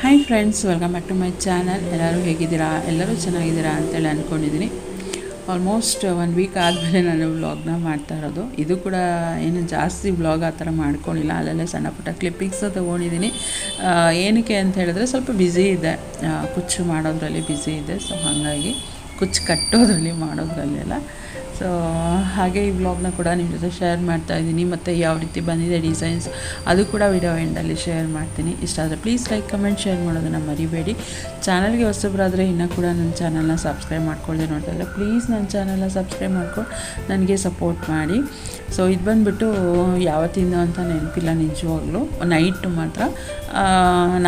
Hi friends welcome back to my channel ಎಲ್ಲರೂ ಹೇಗಿದ್ದೀರಾ? ಎಲ್ಲರೂ ಚೆನ್ನಾಗಿದ್ದೀರಾ ಅಂತೇಳಿ ಅಂದ್ಕೊಂಡಿದ್ದೀನಿ ಆಲ್ಮೋಸ್ಟ್ ಒನ್ ವೀಕ್ ಆದಮೇಲೆ ನಾನು ವ್ಲಾಗ್ನ ಮಾಡ್ತಾ ಇರೋದು. ಇದು ಕೂಡ ಏನು ಜಾಸ್ತಿ ವ್ಲಾಗ್ ಆ ಥರ ಮಾಡ್ಕೊಂಡಿಲ್ಲ. ಅಲ್ಲಲ್ಲೇ ಸಣ್ಣ ಪುಟ್ಟ ಕ್ಲಿಪ್ಪಿಂಗ್ಸ್ ತೊಗೊಂಡಿದ್ದೀನಿ. ಏನಕ್ಕೆ ಅಂತ ಹೇಳಿದ್ರೆ ಸ್ವಲ್ಪ ಬ್ಯುಸಿ ಇದೆ ಕುಚ್ಚು ಮಾಡೋದ್ರಲ್ಲಿ ಬ್ಯುಸಿ ಇದೆ ಸೊ ಹಾಗಾಗಿ ಕುಚ್ಚು ಕಟ್ಟೋದ್ರಲ್ಲಿ ಮಾಡೋದ್ರಲ್ಲೆಲ್ಲ. ಸೊ ಹಾಗೆ ಈ ವ್ಲಾಗ್ನ ಕೂಡ ನಿಮ್ಮ ಜೊತೆ ಶೇರ್ ಮಾಡ್ತಾ ಇದ್ದೀನಿ. ಮತ್ತು ಯಾವ ರೀತಿ ಬಂದಿದೆ ಡಿಸೈನ್ಸ್ ಅದು ಕೂಡ ವಿಡಿಯೋ ಎಂಡಲ್ಲಿ ಶೇರ್ ಮಾಡ್ತೀನಿ. ಇಷ್ಟ ಆದರೆ ಪ್ಲೀಸ್ ಲೈಕ್ ಕಮೆಂಟ್ ಶೇರ್ ಮಾಡೋದನ್ನು ಮರಿಬೇಡಿ. ಚಾನಲ್ಗೆ ಹೊಸಬ್ರಾದರೆ ಇನ್ನೂ ಕೂಡ ನನ್ನ ಚಾನಲ್ನ ಸಬ್ಸ್ಕ್ರೈಬ್ ಮಾಡ್ಕೊಳ್ಳದೆ ನೋಡ್ತಾ ಇಲ್ಲ ಪ್ಲೀಸ್ ನನ್ನ ಚಾನಲ್ನ ಸಬ್ಸ್ಕ್ರೈಬ್ ಮಾಡ್ಕೊಂಡು ನನಗೆ ಸಪೋರ್ಟ್ ಮಾಡಿ. ಸೊ ಇದು ಬಂದುಬಿಟ್ಟು ಯಾವತ್ತಿಂದ ಅಂತ ನೆನಪಿಲ್ಲ ನಿಜವಾಗ್ಲೂ. ನೈಟ್ ಮಾತ್ರ.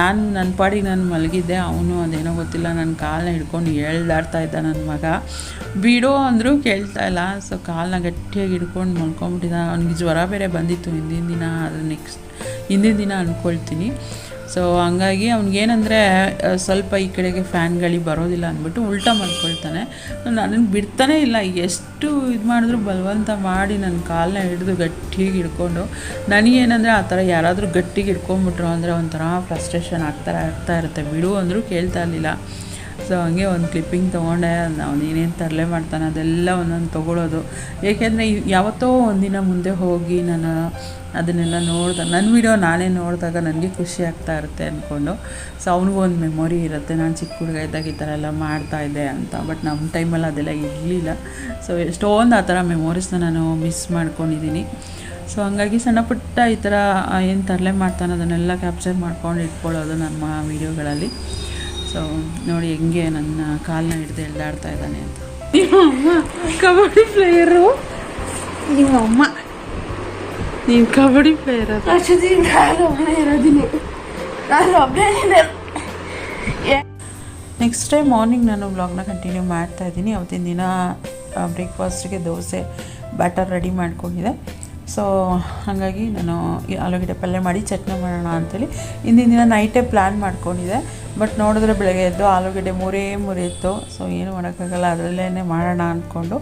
ನಾನು ನನ್ನ ಪಾಡಿಗೆ ನಾನು ಮಲಗಿದ್ದೆ. ಅವನು ಅದೇನೋ ಗೊತ್ತಿಲ್ಲ. ನನ್ನ ಕಾಲನ್ನ ಹಿಡ್ಕೊಂಡು ಹೇಳ್ದಾಡ್ತಾ ಇದ್ದ ನನ್ನ ಮಗ. ಬಿಡೋ ಅಂದರೂ ಕೇಳ್ತಾ ಇಲ್ಲ. ಸೊ ಕಾಲನ್ನ ಗಟ್ಟಿಯಾಗಿ ಹಿಡ್ಕೊಂಡು ಮಲ್ಕೊಂಬಿಟ್ಟಿದ್ದ ಅವ್ನಿಗೆ ಜ್ವರ ಬೇರೆ ಬಂದಿತ್ತು ಹಿಂದಿನ ದಿನ ಅದು ನೆಕ್ಸ್ಟ್ ಹಿಂದಿನ ದಿನ ಅಂದ್ಕೊಳ್ತೀನಿ ಸೊ ಹಂಗಾಗಿ ಅವ್ನಿಗೇನಂದರೆ ಸ್ವಲ್ಪ ಈ ಕಡೆಗೆ ಫ್ಯಾನ್ಗಳಿಗೆ ಗಾಳಿ ಬರೋದಿಲ್ಲ ಅಂದ್ಬಿಟ್ಟು ಉಲ್ಟಾ ಮಾಡ್ಕೊಳ್ತಾನೆ ನನಗೆ ಬಿಡ್ತಾನೆ ಇಲ್ಲ, ಎಷ್ಟು ಇದು ಮಾಡಿದ್ರು ಬಲವಂತ ಮಾಡಿ ನನ್ನ ಕಾಲನ್ನ ಹಿಡಿದು ಗಟ್ಟಿಗೆ ಹಿಡ್ಕೊಂಡು. ನನಗೇನಂದರೆ ಆ ಥರ ಯಾರಾದರೂ ಗಟ್ಟಿಗೆ ಹಿಡ್ಕೊಂಬಿಟ್ರು ಅಂದರೆ ಒಂಥರ ಫ್ರಸ್ಟ್ರೇಷನ್ ಆಗ್ತಾ ಆಗ್ತಾ ಇರುತ್ತೆ. ಬಿಡು ಅಂದರೂ ಕೇಳ್ತಾ ಇರಲಿಲ್ಲ. ಸೊ ಹಂಗೆ ಒಂದು ಕ್ಲಿಪ್ಪಿಂಗ್ ತೊಗೊಂಡೆ ಅವ್ನು ಏನೇನು ತರಲೆ ಮಾಡ್ತಾನೆ ಅದೆಲ್ಲ ಒಂದೊಂದು ತೊಗೊಳೋದು. ಏಕೆಂದರೆ ಯಾವತ್ತೋ ಒಂದಿನ ಮುಂದೆ ಹೋಗಿ ನಾನು ಅದನ್ನೆಲ್ಲ ನೋಡಿದಾಗ ನನ್ನ ವಿಡಿಯೋ ನಾನೇ ನೋಡಿದಾಗ ನನಗೆ ಖುಷಿ ಆಗ್ತಾ ಇರುತ್ತೆ ಅಂದ್ಕೊಂಡು ಸೊ ಅವನಿಗೂ ಒಂದು ಮೆಮೊರಿ ಇರುತ್ತೆ, ನಾನು ಚಿಕ್ಕ ಹುಡುಗ ಇದ್ದಾಗ ಈ ಥರ ಎಲ್ಲ ಮಾಡ್ತಾ ಇದ್ದೆ ಅಂತ. ಬಟ್ ನಮ್ಮ ಟೈಮಲ್ಲಿ ಅದೆಲ್ಲ ಇರಲಿಲ್ಲ. ಸೊ ಎಷ್ಟೊಂದು ಆ ಥರ ಮೆಮೊರೀಸ್ನ ನಾನು ಮಿಸ್ ಮಾಡ್ಕೊಂಡಿದ್ದೀನಿ ಸೊ ಹಂಗಾಗಿ ಸಣ್ಣ ಪುಟ್ಟ ಈ ಥರ ಏನು ತರಲೆ ಮಾಡ್ತಾನೆ ಅದನ್ನೆಲ್ಲ ಕ್ಯಾಪ್ಚರ್ ಮಾಡ್ಕೊಂಡು ಇಟ್ಕೊಳ್ಳೋದು ನಮ್ಮ ವೀಡಿಯೋಗಳಲ್ಲಿ ಸೊ ನೋಡಿ ಹೆಂಗೆ ನನ್ನ ಕಾಲನ್ನ ಹಿಡಿದು ಎಳ್ದಾಡ್ತಾ ಇದ್ದಾನೆ ಅಂತ. ಕಬಡ್ಡಿ ಪ್ಲೇಯರು ನಿಮ್ಮ ಅಮ್ಮ. ನೀನು ಕಬಡ್ಡಿ ಪ್ಲೇಯರ್ ನಾನು ಒಬ್ಬನೇ ಇರೋದಿನಿ. ನಾನು ಒಬ್ಬನೇ ನೆಕ್ಸ್ಟ್ ಡೇ ಮಾರ್ನಿಂಗ್ ನಾನು ಬ್ಲಾಗ್ನ ಕಂಟಿನ್ಯೂ ಮಾಡ್ತಾ ಇದ್ದೀನಿ. ಅವತ್ತಿನ ದಿನ ಬ್ರೇಕ್ಫಾಸ್ಟ್ಗೆ ದೋಸೆ ಬ್ಯಾಟರ್ ರೆಡಿ ಮಾಡ್ಕೊಂಡಿದ್ದೆ. ಸೊ ಹಾಗಾಗಿ ನಾನು ಆಲೂಗಡ್ಡೆ ಪಲ್ಯ ಮಾಡಿ ಚಟ್ನಿ ಮಾಡೋಣ ಅಂತೇಳಿ ಇಂದಿನ ದಿನ ನೈಟೇ ಪ್ಲ್ಯಾನ್ ಮಾಡ್ಕೊಂಡಿದ್ದೆ. ಬಟ್ ನೋಡಿದ್ರೆ ಬೆಳಗ್ಗೆ ಎದ್ದು ಆಲೂಗಡ್ಡೆ ಮೂರೇ ಮೂರೇ ಇತ್ತು. ಸೊ ಏನು ಮಾಡೋಕ್ಕಾಗಲ್ಲ ಅದರಲ್ಲೇ ಮಾಡೋಣ ಅಂದ್ಕೊಂಡು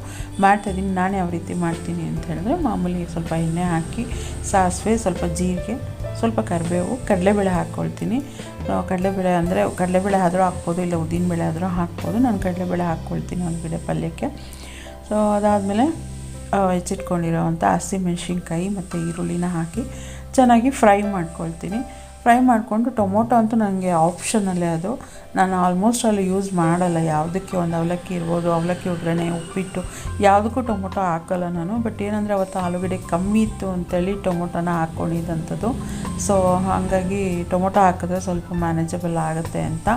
ಮಾಡ್ತಾಯಿದ್ದೀನಿ ನಾನು ಯಾವ ರೀತಿ ಮಾಡ್ತೀನಿ ಅಂತ ಹೇಳಿದ್ರೆ ಮಾಮೂಲಿ ಸ್ವಲ್ಪ ಎಣ್ಣೆ ಹಾಕಿ, ಸಾಸಿವೆ, ಸ್ವಲ್ಪ ಜೀರಿಗೆ, ಸ್ವಲ್ಪ ಕರಿಬೇವು, ಕಡಲೆಬೇಳೆ ಹಾಕ್ಕೊಳ್ತೀನಿ. ಕಡಲೆಬೇಳೆ ಅಂದರೆ ಕಡಲೆಬೇಳೆ ಆದರೂ ಹಾಕ್ಬೋದು, ಇಲ್ಲ ಉದ್ದಿನಬೇಳೆ ಆದರೂ ಹಾಕ್ಬೋದು. ನಾನು ಕಡಲೆಬೇಳೆ ಹಾಕ್ಕೊಳ್ತೀನಿ ಆಲೂಗಡ್ಡೆ ಪಲ್ಯಕ್ಕೆ. ಸೊ ಅದಾದಮೇಲೆ ಹೆಚ್ಚಿಟ್ಕೊಂಡಿರೋವಂಥ ಹಸಿಮೆಣ್ಸಿನ್ಕಾಯಿ ಮತ್ತು ಈರುಳ್ಳಿನ ಹಾಕಿ ಚೆನ್ನಾಗಿ ಫ್ರೈ ಮಾಡ್ಕೊಳ್ತೀನಿ. ಫ್ರೈ ಮಾಡಿಕೊಂಡು ಟೊಮೊಟೊ ಅಂತೂ ನನಗೆ ಆಪ್ಷನಲ್ಲೇ ಅದು. ನಾನು ಆಲ್ಮೋಸ್ಟ್ ಅಲ್ಲಿ ಯೂಸ್ ಮಾಡಲ್ಲ. ಯಾವುದಕ್ಕೆ ಒಂದು ಅವಲಕ್ಕಿ ಇರ್ಬೋದು, ಅವಲಕ್ಕಿ ಒಗ್ಗರಣೆ ಉಪ್ಪಿಟ್ಟು, ಯಾವುದಕ್ಕೂ ಟೊಮೊಟೊ ಹಾಕಲ್ಲ ನಾನು. ಬಟ್ ಏನಂದರೆ ಅವತ್ತು ಆಲೂಗಡ್ಡೆ ಕಮ್ಮಿ ಇತ್ತು ಅಂತೇಳಿ ಟೊಮೊಟೊನ ಹಾಕ್ಕೊಂಡಿದ್ದಂಥದ್ದು ಸೊ ಹಾಗಾಗಿ ಟೊಮೊಟೊ ಹಾಕಿದ್ರೆ ಸ್ವಲ್ಪ ಮ್ಯಾನೇಜಬಲ್ ಆಗುತ್ತೆ ಅಂತ.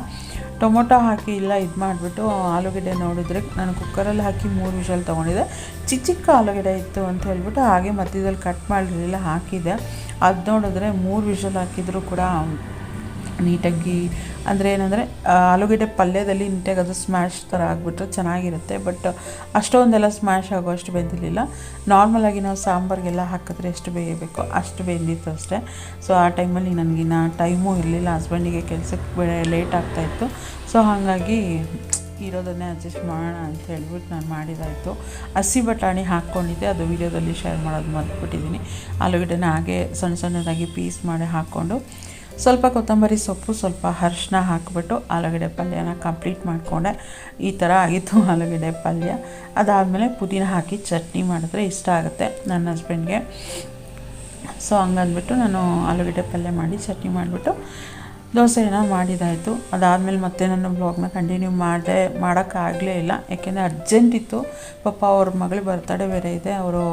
ಟೊಮೊಟೊ ಹಾಕಿ ಇಲ್ಲ, ಇದು ಮಾಡಿಬಿಟ್ಟು ಆಲೂಗಡ್ಡೆ ನೋಡಿದ್ರೆ ನಾನು ಕುಕ್ಕರಲ್ಲಿ ಹಾಕಿ ಮೂರು ವಿಷಲ್ ತೊಗೊಂಡಿದ್ದೆ. ಚಿಕ್ಕ ಚಿಕ್ಕ ಆಲೂಗಡ್ಡೆ ಇತ್ತು ಅಂತ ಹೇಳ್ಬಿಟ್ಟು ಹಾಗೆ ಮಧ್ಯದಲ್ಲಿ ಕಟ್ ಮಾಡಿರಲಿಲ್ಲ, ಹಾಕಿದೆ. ಅದು ನೋಡಿದ್ರೆ ಮೂರು ವಿಷಲ್ ಹಾಕಿದರೂ ಕೂಡ ನೀಟಾಗಿ ಅಂದರೆ ಏನಂದರೆ ಆಲೂಗಡ್ಡೆ ಪಲ್ಯದಲ್ಲಿ ನೀಟಾಗಿ ಅದು ಸ್ಮ್ಯಾಶ್ ಥರ ಆಗಿಬಿಟ್ರೆ ಚೆನ್ನಾಗಿರುತ್ತೆ. ಬಟ್ ಅಷ್ಟೊಂದೆಲ್ಲ ಸ್ಮ್ಯಾಶ್ ಆಗೋಷ್ಟು ಬೆಂದಿರಲಿಲ್ಲ. ನಾರ್ಮಲಾಗಿ ನಾವು ಸಾಂಬಾರಿಗೆಲ್ಲ ಹಾಕಿದ್ರೆ ಎಷ್ಟು ಬೇಯಬೇಕು ಅಷ್ಟು ಬೆಂದಿತ್ತು ಅಷ್ಟೇ. ಸೊ ಆ ಟೈಮಲ್ಲಿ ನನಗಿನ್ನ ಟೈಮೂ ಇರಲಿಲ್ಲ. ಹಸ್ಬೆಂಡಿಗೆ ಕೆಲಸಕ್ಕೆ ಲೇಟ್ ಆಗ್ತಾಯಿತ್ತು ಸೊ ಹಾಗಾಗಿ ಇರೋದನ್ನೇ ಅಡ್ಜಸ್ಟ್ ಮಾಡೋಣ ಅಂತ ಹೇಳ್ಬಿಟ್ಟು ನಾನು ಮಾಡಿದಾಯಿತು. ಹಸಿ ಬಟಾಣಿ ಹಾಕ್ಕೊಂಡಿದ್ದೆ ಅದು ವೀಡಿಯೋದಲ್ಲಿ ಶೇರ್ ಮಾಡೋದು ಮರ್ತುಬಿಟ್ಟಿದ್ದೀನಿ ಆಲೂಗಡ್ಡೆನ ಹಾಗೆ ಸಣ್ಣ ಸಣ್ಣದಾಗಿ ಪೀಸ್ ಮಾಡಿ ಹಾಕ್ಕೊಂಡು ಸ್ವಲ್ಪ ಕೊತ್ತಂಬರಿ ಸೊಪ್ಪು, ಸ್ವಲ್ಪ ಅರ್ಶಿನ ಹಾಕಿಬಿಟ್ಟು ಆಲೂಗಡ್ಡೆ ಪಲ್ಯನ ಕಂಪ್ಲೀಟ್ ಮಾಡಿಕೊಂಡೆ. ಈ ಥರ ಆಗಿತ್ತು ಆಲೂಗಡ್ಡೆ ಪಲ್ಯ. ಅದಾದಮೇಲೆ ಪುದೀನ ಹಾಕಿ ಚಟ್ನಿ ಮಾಡಿದ್ರೆ ಇಷ್ಟ ಆಗುತ್ತೆ ನನ್ನ ಹಸ್ಬೆಂಡ್ಗೆ ಸೊ ಹಂಗಂದ್ಬಿಟ್ಟು ನಾನು ಆಲೂಗಡ್ಡೆ ಪಲ್ಯ ಮಾಡಿ ಚಟ್ನಿ ಮಾಡಿಬಿಟ್ಟು ದೋಸೆನ ಮಾಡಿದಾಯಿತು. ಅದಾದಮೇಲೆ ಮತ್ತೆ ನನ್ನ ಬ್ಲಾಗ್ನ ಕಂಟಿನ್ಯೂ ಮಾಡಿದೆ ಮಾಡೋಕ್ಕಾಗಲೇ ಇಲ್ಲ. ಯಾಕೆಂದರೆ ಅರ್ಜೆಂಟ್ ಇತ್ತು. ಪಾಪ ಅವ್ರ ಮಗಳು ಬರ್ತಡೇ ಬೇರೆ ಇದೆ. ಅವರು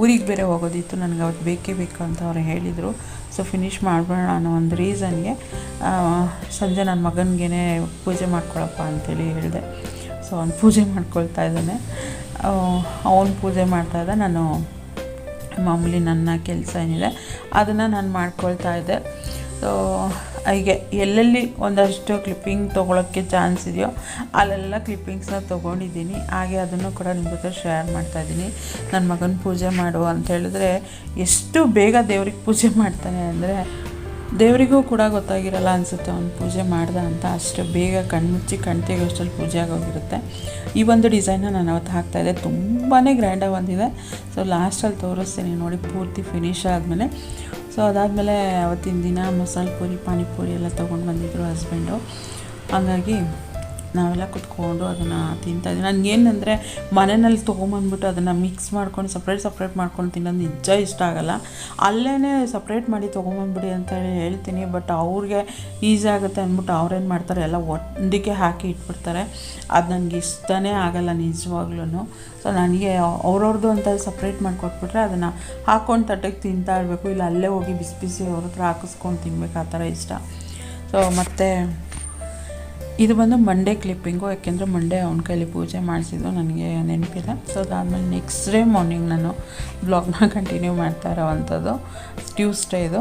ಊರಿಗೆ ಬೇರೆ ಹೋಗೋದಿತ್ತು. ನನಗೆ ಅವತ್ತು ಬೇಕೇ ಬೇಕು ಅಂತ ಅವ್ರು ಹೇಳಿದರು. ಸೊ ಫಿನಿಷ್ ಮಾಡಿಬಿಡೋಣ ಅನ್ನೋ ಒಂದು ರೀಸನ್ಗೆ ಸಂಜೆ ನನ್ನ ಮಗನಿಗೆ ಪೂಜೆ ಮಾಡ್ಕೊಳಪ್ಪ ಅಂತೇಳಿ ಹೇಳಿದೆ. ಸೊ ಅವ್ನು ಪೂಜೆ ಮಾಡ್ಕೊಳ್ತಾ ಇದ್ದಾನೆ. ಅವನು ಪೂಜೆ ಮಾಡ್ತಾ ಇದ್ದ. ನಾನು ಮಾಮೂಲಿ ನನ್ನ ಕೆಲಸ ಏನಿದೆ ಅದನ್ನು ನಾನು ಮಾಡ್ಕೊಳ್ತಾ ಇದ್ದೆ. ಸೊ ಹೀಗೆ ಎಲ್ಲೆಲ್ಲಿ ಒಂದಷ್ಟು ಕ್ಲಿಪ್ಪಿಂಗ್ ತೊಗೊಳೋಕ್ಕೆ ಚಾನ್ಸ್ ಇದೆಯೋ ಅಲ್ಲೆಲ್ಲ ಕ್ಲಿಪ್ಪಿಂಗ್ಸ್ನ ತೊಗೊಂಡಿದ್ದೀನಿ. ಹಾಗೆ ಅದನ್ನು ಕೂಡ ನಿಮ್ಮ ಜೊತೆ ಶೇರ್ ಮಾಡ್ತಾಯಿದ್ದೀನಿ ನನ್ನ ಮಗನ ಪೂಜೆ ಮಾಡು ಅಂತ ಹೇಳಿದ್ರೆ ಎಷ್ಟು ಬೇಗ ದೇವ್ರಿಗೆ ಪೂಜೆ ಮಾಡ್ತಾನೆ ಅಂದರೆ ದೇವರಿಗೂ ಕೂಡ ಗೊತ್ತಾಗಿರಲ್ಲ ಅನಿಸುತ್ತೆ ಅವ್ನು ಪೂಜೆ ಮಾಡ್ದ ಅಂತ. ಅಷ್ಟು ಬೇಗ ಕಣ್ಮುಚ್ಚಿ ಕಣ್ತೆಗೋಷ್ಟಲ್ಲಿ ಪೂಜೆ ಆಗೋಗಿರುತ್ತೆ. ಈ ಒಂದು ಡಿಸೈನ್ನ ನಾನು ಅವತ್ತು ಹಾಕ್ತಾಯಿದ್ದೆ ತುಂಬಾ ಗ್ರ್ಯಾಂಡಾಗಿ ಬಂದಿದೆ. ಸೊ ಲಾಸ್ಟಲ್ಲಿ ತೋರಿಸ್ತೀನಿ ನೋಡಿ ಪೂರ್ತಿ ಫಿನಿಶ್ ಆದಮೇಲೆ. ಸೊ ಅದಾದಮೇಲೆ ಅವತ್ತಿನ ದಿನ ಮಸಾಲೆ ಪೂರಿ ಪಾನಿಪುರಿ ಎಲ್ಲ ತೊಗೊಂಡು ಬಂದಿದ್ದರು ಹಸ್ಬೆಂಡು ಹಂಗಾಗಿ ನಾವೆಲ್ಲ ಕುತ್ಕೊಂಡು ಅದನ್ನು ತಿಂತಾಯಿದ್ವಿ ನನಗೇನಂದರೆ ಮನೆಯಲ್ಲಿ ತೊಗೊಂಬಂದ್ಬಿಟ್ಟು ಅದನ್ನು ಮಿಕ್ಸ್ ಮಾಡ್ಕೊಂಡು ಸಪ್ರೇಟ್ ಸಪ್ರೇಟ್ ಮಾಡ್ಕೊಂಡು ತಿನ್ನೋದು ನಿಜ ಇಷ್ಟ ಆಗಲ್ಲ. ಅಲ್ಲೇ ಸಪ್ರೇಟ್ ಮಾಡಿ ತೊಗೊಂಬಂದ್ಬಿಡಿ ಅಂತ ಹೇಳಿ ಹೇಳ್ತೀನಿ. ಬಟ್ ಅವ್ರಿಗೆ ಈಸಿ ಆಗುತ್ತೆ ಅಂದ್ಬಿಟ್ಟು ಅವ್ರೇನು ಮಾಡ್ತಾರೆ, ಎಲ್ಲ ಒಂದಕ್ಕೆ ಹಾಕಿ ಇಟ್ಬಿಡ್ತಾರೆ. ಅದು ನನಗೆ ಇಷ್ಟನೇ ಆಗಲ್ಲ ನಿಜವಾಗ್ಲೂ ಸೊ ನನಗೆ ಅವ್ರವ್ರದ್ದು ಅಂತ ಸಪ್ರೇಟ್ ಮಾಡಿಕೊಟ್ಬಿಟ್ರೆ ಅದನ್ನು ಹಾಕ್ಕೊಂಡು ತಟ್ಟೆಗೆ ತಿಂತಾ ಇರಬೇಕು. ಇಲ್ಲ ಅಲ್ಲೇ ಹೋಗಿ ಬಿಸಿ ಬಿಸಿ ಅವ್ರ ಹತ್ರ ಹಾಕಿಸ್ಕೊಂಡು ತಿನ್ಬೇಕು, ಆ ಥರ ಇಷ್ಟ. ಸೊ ಮತ್ತು ಇದು ಬಂದು ಮಂಡೇ ಕ್ಲಿಪ್ಪಿಂಗು ಯಾಕೆಂದರೆ ಮಂಡೇ ಅವನ ಕೈಲಿ ಪೂಜೆ ಮಾಡಿಸಿದ್ದು ನನಗೆ ನೆನಪಿದೆ. ಸೊ ಅದಾದಮೇಲೆ ನೆಕ್ಸ್ಟ್ ಡೇ ಮಾರ್ನಿಂಗ್ ನಾನು ಬ್ಲಾಗ್ನ ಕಂಟಿನ್ಯೂ ಮಾಡ್ತಾ ಇರೋವಂಥದ್ದು ಟ್ಯೂಸ್ಡೇ ಇದು.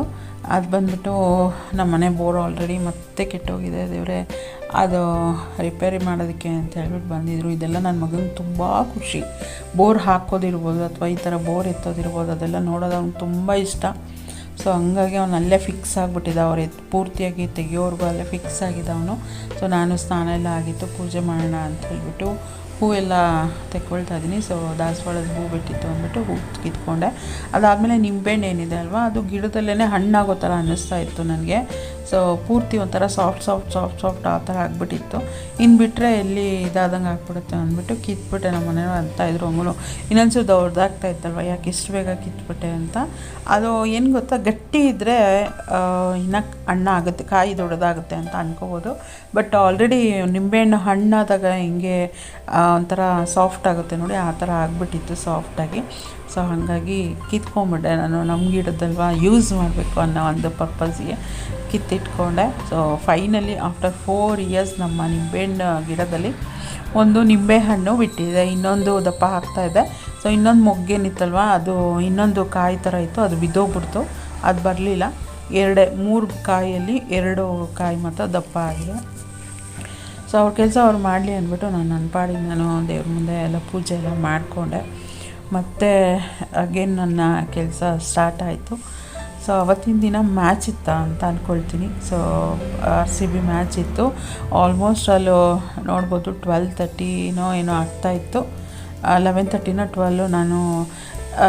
ಅದು ಬಂದ್ಬಿಟ್ಟು ನಮ್ಮ ಮನೆ ಬೋರ್ ಆಲ್ರೆಡಿ ಮತ್ತೆ ಕೆಟ್ಟೋಗಿದೆ. ದೇವರೇ, ಅದು ರಿಪೇರಿ ಮಾಡೋದಕ್ಕೆ ಅಂತ ಹೇಳ್ಬಿಟ್ಟು ಬಂದಿದ್ರು. ಇದೆಲ್ಲ ನನ್ನ ಮಗನಿಗೆ ತುಂಬ ಖುಷಿ. ಬೋರ್ ಹಾಕೋದಿರ್ಬೋದು ಅಥವಾ ಈ ಥರ ಬೋರ್ ಎತ್ತೋದಿರ್ಬೋದು, ಅದೆಲ್ಲ ನೋಡೋದು ಅವ್ನಿಗೆ ತುಂಬ ಇಷ್ಟ. ಸೊ ಹಂಗಾಗಿ ಅವನು ಅಲ್ಲೇ ಫಿಕ್ಸ್ ಆಗಿಬಿಟ್ಟಿದ್ದ. ಅವ್ರು ಎದ್ದು ಪೂರ್ತಿಯಾಗಿ ತೆಗಿಯೋವರೆಗೂ ಅಲ್ಲೇ ಫಿಕ್ಸ್ ಆಗಿದ್ದ ಅವನು. ಸೊ ನಾನು ಸ್ನಾನ ಎಲ್ಲ ಆಗಿತ್ತು, ಪೂಜೆ ಮಾಡೋಣ ಅಂತ ಹೇಳ್ಬಿಟ್ಟು ಹೂವೆಲ್ಲ ತೆಕ್ಕೊಳ್ತಾ ಇದ್ದೀನಿ. ಸೊ ದಾಸವಾಳದ ಹೂ ಬಿಟ್ಟಿತ್ತು ಅಂದ್ಬಿಟ್ಟು ಹೂ ಕಿತ್ಕೊಂಡೆ. ಅದಾದಮೇಲೆ ನಿಂಬೆಹಣ್ಣು ಏನಿದೆ ಅಲ್ವಾ? ಅದು ಗಿಡದಲ್ಲೇ ಹಣ್ಣಾಗೋ ಥರ ಅನ್ನಿಸ್ತಾ ಇತ್ತು ನನಗೆ. ಪೂರ್ತಿ ಒಂಥರ ಸಾಫ್ಟ್ ಸಾಫ್ಟ್ ಸಾಫ್ಟ್ ಸಾಫ್ಟ್ ಆ ಥರ ಆಗಿಬಿಟ್ಟಿತ್ತು. ಇನ್ನು ಬಿಟ್ಟರೆ ಎಲ್ಲಿ ಇದಾದಂಗೆ ಆಗ್ಬಿಡುತ್ತೆ ಅಂದ್ಬಿಟ್ಟು ಕಿತ್ಬಿಟ್ಟೆ ನಮ್ಮ ಮನೆಯವ್ರು ಅಂತ ಇದ್ರು ಅಮ್ಮನು ಸ್ವಲ್ಪ ದೊಡ್ಡದಾಗ್ತಾ ಇತ್ತಲ್ವ, ಯಾಕೆ ಇಷ್ಟು ಬೇಗ ಕಿತ್ಬಿಟ್ಟೆ ಅಂತ. ಅದು ಏನು ಗೊತ್ತಾ, ಗಟ್ಟಿ ಇದ್ದರೆ ಇನ್ನು ಹಣ್ಣು ಆಗುತ್ತೆ, ಕಾಯಿ ದೊಡ್ಡದಾಗುತ್ತೆ ಅಂತ ಅನ್ಕೋಬೋದು. ಬಟ್ ಆಲ್ರೆಡಿ ನಿಂಬೆಹಣ್ಣು ಹಣ್ಣಾದಾಗ ಹಿಂಗೆ ಒಂಥರ ಸಾಫ್ಟ್ ಆಗುತ್ತೆ ನೋಡಿ, ಆ ಥರ ಆಗಿಬಿಟ್ಟಿತ್ತು ಸಾಫ್ಟಾಗಿ ಸೊ ಹಾಗಾಗಿ ಕಿತ್ಕೊಂಬಿಟ್ಟೆ ನಾನು ನಮ್ಮ ಗಿಡದಲ್ವಾ ಯೂಸ್ ಮಾಡಬೇಕು ಅನ್ನೋ ಒಂದು ಪರ್ಪಸ್ಗೆ ಕಿತ್ತಿಟ್ಕೊಂಡೆ. So finally after four years ನಮ್ಮ ನಿಂಬೆಹಣ್ಣು ಗಿಡದಲ್ಲಿ ಒಂದು ನಿಂಬೆಹಣ್ಣು ಬಿಟ್ಟಿದೆ. ಇನ್ನೊಂದು ದಪ್ಪ ಆಗ್ತಾ ಇದೆ. ಸೊ ಇನ್ನೊಂದು ಮೊಗ್ಗೇನಿತ್ತಲ್ವ, ಅದು ಇನ್ನೊಂದು ಕಾಯಿ ಥರ ಇತ್ತು, ಅದು ಬಿದ್ದೋಗ್ಬಿಡ್ತು. ಅದು ಬರಲಿಲ್ಲ. ಎರಡೇ, ಮೂರು ಕಾಯಿಯಲ್ಲಿ ಎರಡು ಕಾಯಿ ಮಾತ್ರ ದಪ್ಪ ಆಗಿದೆ. ಸೊ ಅವ್ರ ಕೆಲಸ ಅವ್ರು ಮಾಡಲಿ ಅಂದ್ಬಿಟ್ಟು ನಾನು ನನ್ನ ಪಾಡಿಗೆ ನಾನು ದೇವ್ರ ಮುಂದೆ ಎಲ್ಲ ಪೂಜೆ ಎಲ್ಲ ಮಾಡಿಕೊಂಡೆ. ಮತ್ತು ಅಗೇನ್ ನನ್ನ ಕೆಲಸ ಸ್ಟಾರ್ಟ್ ಆಯಿತು. ಸೊ ಅವತ್ತಿನ ದಿನ ಮ್ಯಾಚ್ ಇತ್ತ ಅಂತ ಅಂದ್ಕೊಳ್ತೀನಿ so R C B match ಇತ್ತು. ಆಲ್ಮೋಸ್ಟ್ ಅಲ್ಲೂ ನೋಡ್ಬೋದು ಟ್ವೆಲ್ ತರ್ಟಿನೋ ಏನೋ ಆಗ್ತಾಯಿತ್ತು ಲೆವೆನ್ ತರ್ಟಿನೋ ಟ್ವೆಲ್ಲು ನಾನು,